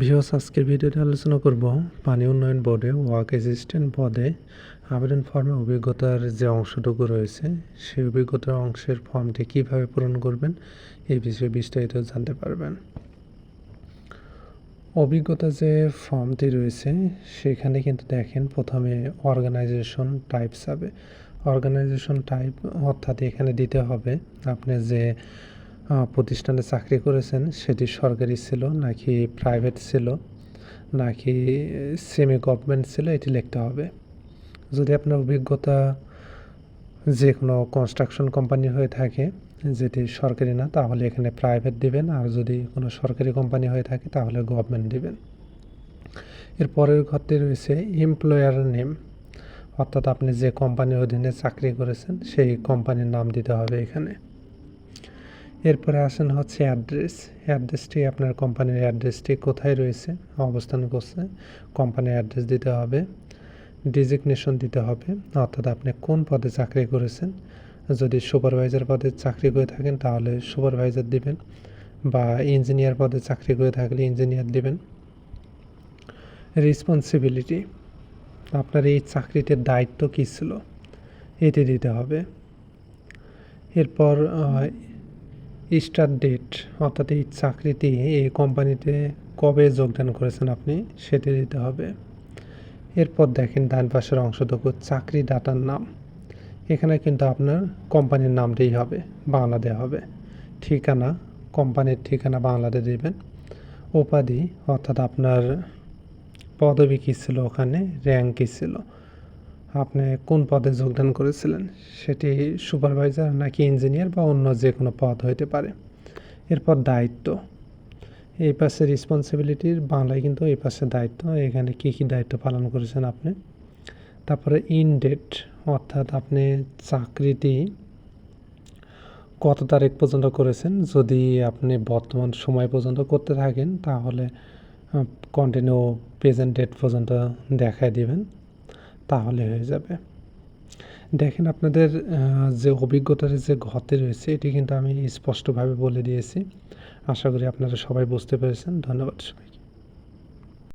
ভিওস আজকের ভিডিওতে আলোচনা করব পানি উন্নয়ন বোর্ডে ওয়ার্ক অ্যাসিস্ট্যান্ট পদে আবেদন ফর্মে অভিজ্ঞতার যে অংশটুকু রয়েছে, সেই অভিজ্ঞতার অংশের ফর্মটি কীভাবে পূরণ করবেন, এই বিষয়ে বিস্তারিত জানতে পারবেন। অভিজ্ঞতা যে ফর্মটি রয়েছে, সেখানে কিন্তু দেখেন প্রথমে অর্গানাইজেশন টাইপস হবে। অর্গানাইজেশন টাইপ অর্থাৎ এখানে দিতে হবে আপনি যে প্রতিষ্ঠানে চাকরি করেছেন, সেটি সরকারি ছিল, নাকি প্রাইভেট ছিল, নাকি সেমি গভর্নমেন্ট ছিল, এটি লিখতে হবে। যদি আপনার অভিজ্ঞতা যে কোনো কনস্ট্রাকশন কোম্পানি হয়ে থাকে, যেটি সরকারি না, তাহলে এখানে প্রাইভেট দিবেন, আর যদি কোনো সরকারি কোম্পানি হয়ে থাকে, তাহলে গভর্নমেন্ট দিবেন। এর পরের ঘরটি রয়েছে এমপ্লয়ার নেম অর্থাৎ আপনি যে কোম্পানির অধীনে চাকরি করেছেন, সেই কোম্পানির নাম দিতে হবে এখানে। এরপরে আসেন হচ্ছে অ্যাড্রেস। অ্যাড্রেসটি আপনার কোম্পানির অ্যাড্রেসটি কোথায় রয়েছে? অবস্থান করছে। কোম্পানির অ্যাড্রেস দিতে হবে। ডিজিগনেশন দিতে হবে। অর্থাৎ আপনি কোন পদে চাকরি করেছেন? যদি সুপারভাইজার পদে চাকরি করে থাকেন, তাহলে সুপারভাইজার দিবেন। বা ইঞ্জিনিয়ার পদে চাকরি করে থাকলে ইঞ্জিনিয়ার দিবেন। রেসপন্সিবিলিটি আপনার এই চাকরিতে দায়িত্ব কী ছিল? এটি দিতে হবে। এরপর স্টার্ট ডেট অর্থাৎ এই চাকরিটি এই কোম্পানিতে কবে যোগদান করেছেন আপনি সেটি দিতে হবে। এরপর দেখেন ডান পাশের অংশটুকু চাকরি ডাটার নাম। এখানে কিন্তু আপনার কোম্পানির নামটাই হবে, বাংলা দেওয়া হবে। ঠিকানা, কোম্পানির ঠিকানা বাংলাতে দেবেন। উপাধি, অর্থাৎ আপনার পদবি কী ছিল ওখানে? র্যাঙ্ক কী ছিল। আপনি কোন পদে যোগদান করেছিলেন? সেটি সুপারভাইজার নাকি ইঞ্জিনিয়ার বা অন্য যে কোনো পদ হইতে পারে। এরপর দায়িত্ব। এই পাশে রেসপন্সিবিলিটির বাংলায় কিন্তু এই পাশে দায়িত্ব। এখানে কী কী দায়িত্ব পালন করেছেন আপনি? তারপরে ইন ডেট, অর্থাৎ আপনি চাকরিটি কত তারিখ পর্যন্ত করেছেন? যদি আপনি বর্তমান সময় পর্যন্ত করতে থাকেন, তাহলে কন্টিনিউ প্রেজেন্ট ডেট পর্যন্ত দেখায় দিবেন। তাহলে হয়ে যাবে। দেখেন আপনাদের যে অভিজ্ঞতার যে ঘতে রয়েছে, এটি কিন্তু আমি স্পষ্টভাবে বলে দিয়েছি। আশা করি আপনারা সবাই বুঝতে পেরেছেন। ধন্যবাদ সবাইকে।